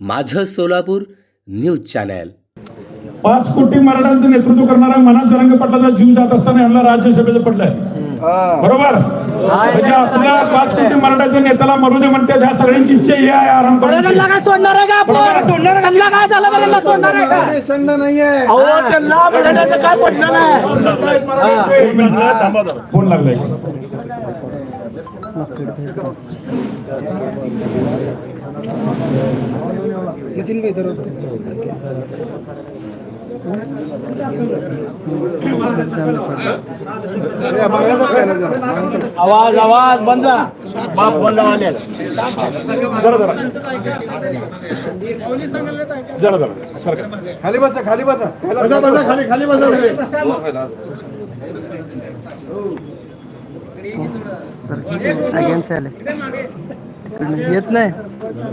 माझं Solapur news channel. पाच कोटी मराठ्यांचं नेतृत्व करणारा मनात जरंग पाटलाचा जीव जात असताना यांना राज्यसभेचं पडलंय. बरोबर? म्हणजे आपल्या पाच कोटी मराठ्याच्या नेत्याला मरू दे म्हणते ह्या सगळ्यांची इच्छा ही आहे आराम करायची त्यांना काय सोडणार आहे का आपण? त्यांना काय झालं का त्यांना सोडणार आहे का? देशांना नाहीये अहो त्यांना बघण्याचं काय पडलं नाही एक मिनिट थांबा जरा. फोन लागलाय. आवाज़ आवाज़ बंद बाप फ़ोन लावाले जरा जरा। जरा जरा सरका खाली बसा खाली बसा। बसा बसा खाली खाली बसा आले तिकडनं येत नाही?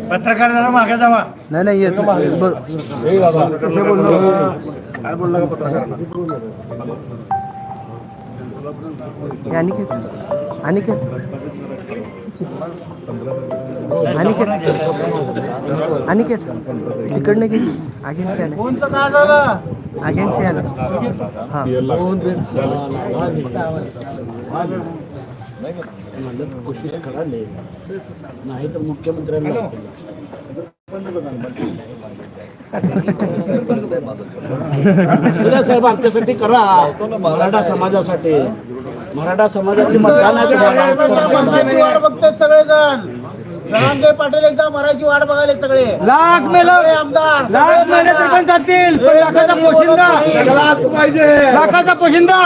पत्रकार जरा मागे जावा. नाही नाही येत नाही. बर कसं बोललो? काय बोलला का पत्रकारांना हे अनिकेत. अनिकेत. अनिकेत. अनिकेत. तिकडनं गेली अगेन्स्ट आले कोणचं काय झालं अगेन्स्ट आलं हा. कोशिश कराले नाही तर मुख्यमंत्र्यांना साहेब आमच्यासाठी करा. मराठा समाजासाठी. मराठा समाजाची मतदान वाट बघतात सगळेजण. जरांगे पाटील एकदा मराठी वाट बघायला सगळे. लाख मेला. आमदार लाख मेले तरी पण जातील. पण लाखाचा पोशिंदा. सगळाच पाहिजे लाखाचा पोशिंदा.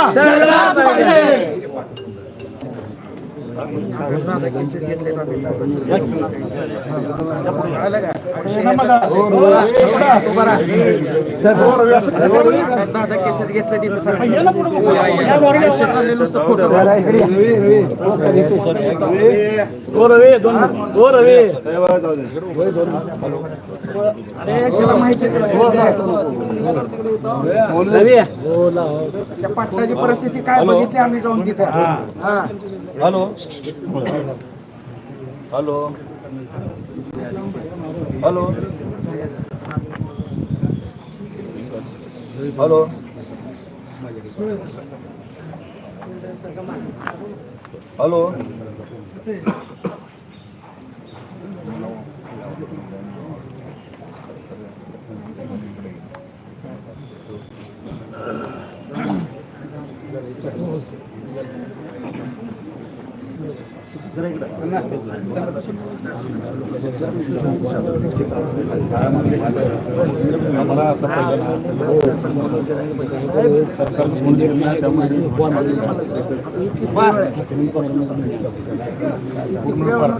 परिस्थिती काय बघितली आम्ही जाऊन तिथे? हॅलो. हॅलो हॅलो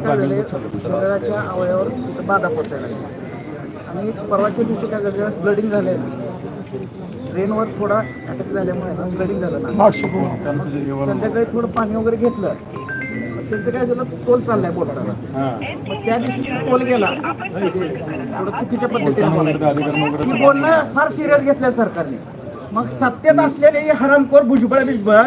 शरीराच्या अवयवावर बाधा पोचायला आणि परवाच्या दिवशी काय झालं ब्लडिंग झाले ट्रेनवर थोडा अटॅक झाल्यामुळे ब्लडिंग झालं ना. संध्याकाळी थोडं पाणी वगैरे घेतलं. त्यांचं काय झालं? तोल चाललाय बोलताना. मग त्या दिवशी तोल गेला. थोडं चुकीच्या पद्धतीने बोलायचं. ही बोलणं फार सिरियस घेतलं सरकारने. मग सत्तेत असलेले हे हरामखोर भुजबळ बिजबळ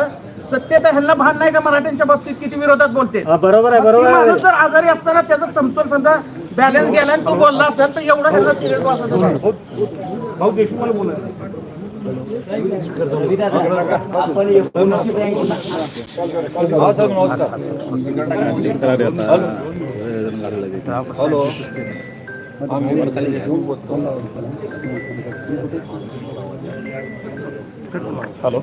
सत्तेत ह्यांना भान नाही का मराठ्यांच्या बाबतीत? किती विरोधात बोलते बरोबर आहे माणूस जर आजारी असताना त्याचा समतोल समजा बॅलन्स गेला आणि तो बोलला असेल तर एवढं ह्याला सिरियस. भाऊ देशमुख बोला हॅलो हॅलो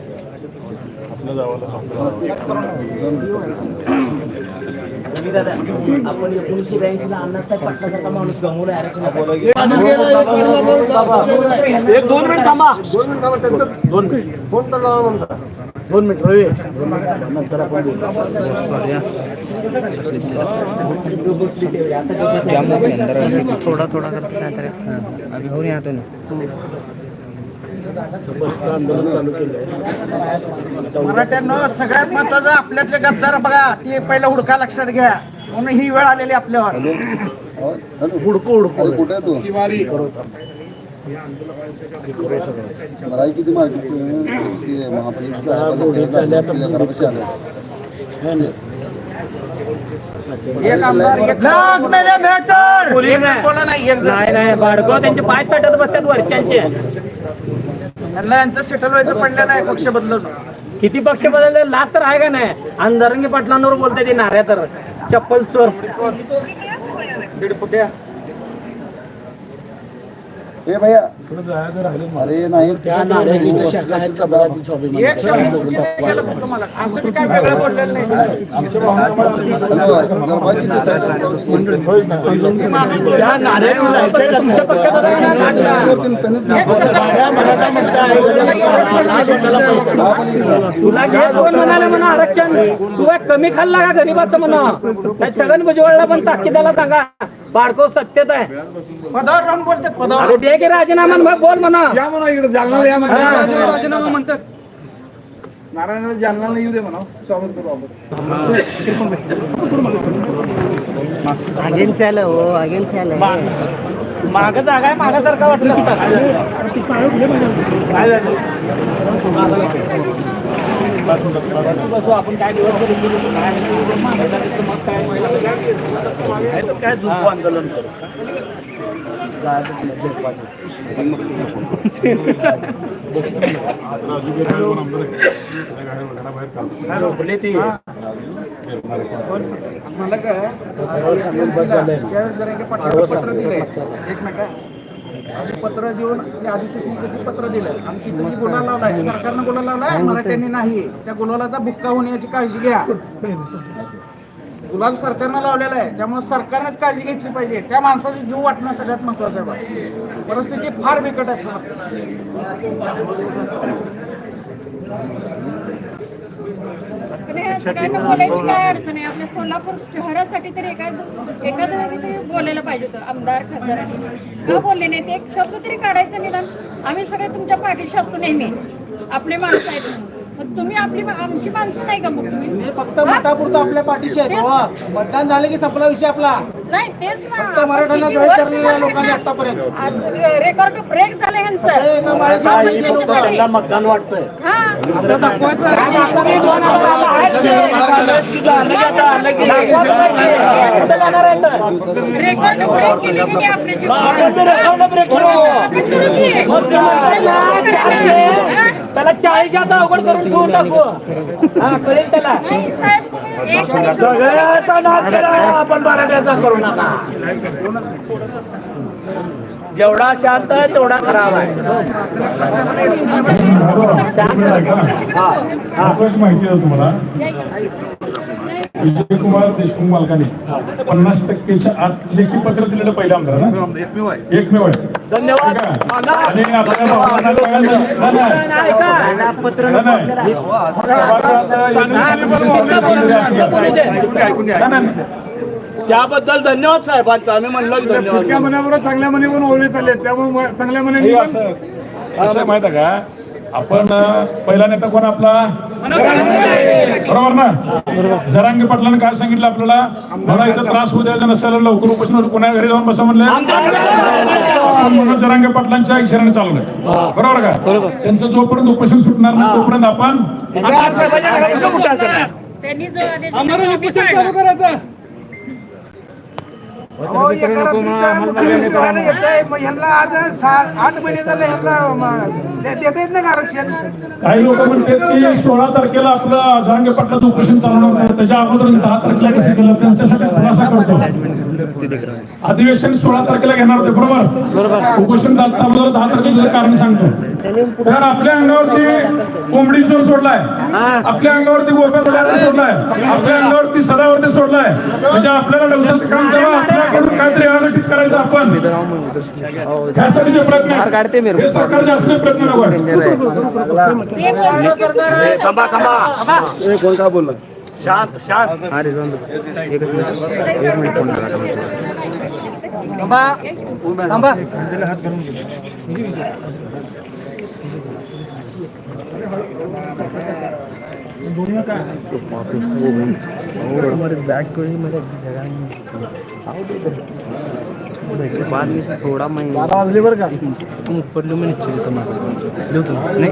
आपण एकोणीसशे ब्याऐंशी ला अण्णासाहेब पाटलासारखा माणूस गमवला एक दोन मिनिट थांबा. दोन मिनिट थांबा, त्यांचं दोन मिनिट. फोन तर लावा म्हणता. दोन मिनिट रवी. नंतर आपण बोलू. थोडा थोडा करतो काय तरी आंदोलन चालू केलंय मराठ्यांना सगळ्यात महत्वाचं आपल्यातले गद्दार बघा ते पहिलं हुडका लक्षात घ्या. म्हणून ही वेळ आलेली आपल्यावर. हुडको हुडको. कुठे आहे तू? किती महापालिका नाही. बाडको त्यांचे पाय चटत बसतात वरच्यांचे. त्यांना यांचं सेटल व्हायचं पडलं नाही पक्ष बदलून किती पक्ष बदलले? लास्ट तर आहे का नाही? अंधारंगी पाटलांवर बोलते ते नाऱ्या तर. चप्पल चोर. दीड फुट्या ए भैया अरे नाही तुला कोण म्हणाले म्हणा आरक्षण? तू काय कमी खाल्ला का गरीबाचं म्हणा? त्या छगन भुजबळला पण ताकीदाला सांगा. बाडको सत्यत आहे. पदावर राहून बोलतात पदावर अरे दे की राजीनामा आणि मग बोल म्हणा. या म्हणा इकडे जालनाला या म्हणा. राजीनामा म्हणतात. नारायणला जालनाला येऊ दे म्हणा. स्वागत करू आपण. अगेन्स्ट आलं हो अगेन्स्ट आलं माग जागा आहे मागासारखा वाटलं. काय झालं? बसू बसू आपण काय दिवस करू काय मागायचं मग काय तर काय झोपू आंदोलन करू? झोपले ती मला काय सरळ सांगून बस झालंय पाटलाला पत्र देऊन त्या अधिसूचनेचं पत्र दिलं? आणि तिथे गुन्हा लावलाय सरकारनं गुन्हा लावलाय मराठ्यांनी नाही त्या गुन्ह्याचा बुक्का होण्याची काळजी घ्या. गुलाल सरकारनं लावलेला आहे. त्यामुळे सरकारनेच काळजी घेतली पाहिजे. त्या माणसाचा जीव वाटणं सगळ्यात महत्वाचं आहे बा. परिस्थिती फार बिकट आहे फार. पण हे सगळ्यांना बोलायची काय अडचण आहे? आपल्या सोलापूर शहरासाठी तरी एका एखादं तरी बोलायला पाहिजे होतं आमदार खासदारांनी का बोलले नाही? ते एक शब्द तरी काढायचं निदान. आम्ही सगळे तुमच्या पाठीशी असतो नेहमी. आपले माणसं आहेत तुम्ही आपली आमची माणसं नाही का मग तुम्ही? फक्त मतापुरतं आपल्या पाठीशी आहेत. मतदान झालं की संपला विषय आपला. नाही तेच ना फक्त मराठ्यांना किती द्वेष वर्ष करलेल्या झाले लोकांनी ना? आतापर्यंत. आज रेकॉर्ड ब्रेक झाले त्याच्यासाठी- त्यांना मतदान वाटतंय हा रेकॉर्ड ब्रेक केली की नाही आपल्याची आपण सुरू केली. त्याला चाळीसाचा अवघड करून ठेवून टाकू हा कळेल त्याला नाही, साहेब, सगळ्याचा नाद करा आपण मराठ्याचा करू नका जेवढा शांत आहे तेवढा खराब आहे महत्वाची माहिती आहे तुम्हाला? विजयकुमार देशमुख मालकाने पन्नास टक्केच्या आत लेखी पत्र दिलेलं पहिलं आमदार ना? एकमेव आहे. धन्यवाद? आणि. त्याबद्दल धन्यवाद साहेबांचा आम्ही म्हणलो धन्यवाद. मनाबरोबर चांगल्या मनी पण ओळले चालले त्यामुळे चांगल्या हे पण असं माहीत आहे का? आपण पहिला नेता कोण आपला? बरोबर ना? जरांगे पाटलांनी काय सांगितलं आपल्याला? मला इथं त्रास होऊ द्यायचा नसेल लवकर उपोषण पुन्हा घरी जाऊन बसा म्हणले. म्हणून जरांगे पाटलांच्या इशाऱ्याने चाललोय. बरोबर का? त्यांचं जोपर्यंत उपोषण सुटणार नाही तोपर्यंत आपण त्यांनी हो एका रात्रीचा मुख्यमंत्री व्हायला येतंय मग ह्यांना आज सहा आठ महिने झाले ह्यांना म, दे- देता येत नाही का आरक्षण? काही लोक म्हणतात की सोळा तारखेला आपलं जरांगे पाटलाचं उपोषण चालवणार नाही. त्याच्या अगोदर दहा तारखेला कसं केलं? त्यांच्यासाठी खुलासा करतो. अधिवेशन सोळा तारखेला घेणार होते बरोबर? उपोषण दा- चालू झालं दहा तारखेचं कारण सांगतो. तर आपल्या अंगावरती कोंबडी चोर सोडलाय. आपल्या अंगावरती गोप्या सोडलाय. आपल्या अंगावरती सदावरती सोडलाय. म्हणजे आपल्याला डवसाचं काम जेव्हा आपल्याकडून काहीतरी अनटिक करायचं आपण. त्यासाठी जे प्रयत्न आहेत, हे सरकारचे असले प्रयत्न नको आहेत. ते बोलले? की तुम्ही- थांबा. थोडा महिना बरं का? तू उपरलो मी निश्चित माझं नाही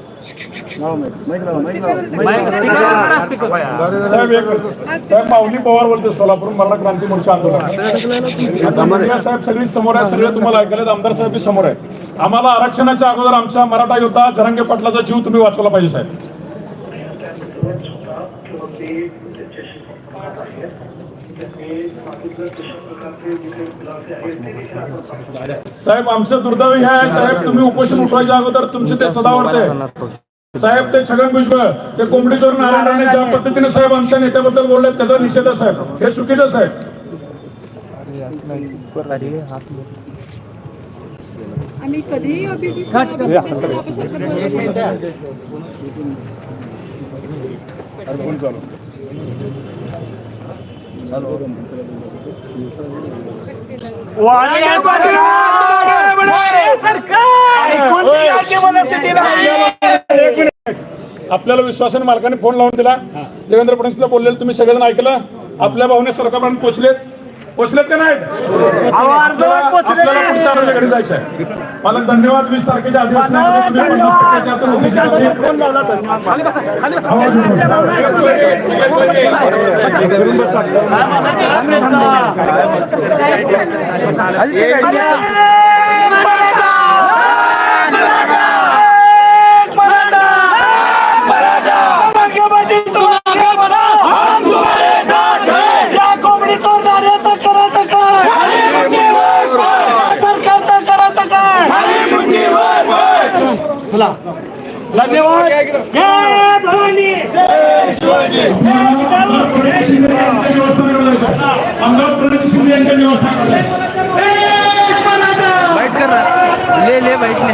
साहेब माऊली पवार बोलते सोलापूर मराठा क्रांती मोर्चा आंदोलन. साहेब सगळी समोर आहे सगळे तुम्हाला ऐकले आमदार साहेब समोर आहे. आम्हाला आरक्षणाच्या अगोदर आमचा मराठा योद्धा जरंगे पाटलाचा जीव तुम्ही वाचवला पाहिजे साहेब. साहेब आमचं दुर्दैव हे आहे. साहेब तुम्ही उपोषण उठवायच्या अगोदर तुमचे ते सदावडते साहेब ते छगन भुजबळ ते कोंबडीचोर नारायण राणे ज्या पद्धतीने साहेब आमच्या नेत्याबद्दल बोलले त्याचा निषेध आहे साहेब. हे चुकीचं आहे, साहेब. आम्ही कधीही अभिजित मिनिट. आपल्याला विश्वासाने मालकाने फोन लावून दिला. देवेंद्र फडणवीसला बोललेलं तुम्ही सगळेजण ऐकलं. आपल्या भावने सरकारपर्यंत पोहोचलेत. पोहोचलेत का जायचं आहे मला धन्यवाद. वीस तारखेच्या अधिवेशनामध्ये तुम्ही धन्यवाद. टक्क्याच्या आत होती. ले प्रणित शिंदे लड़ जा लड़ ले बैठ ले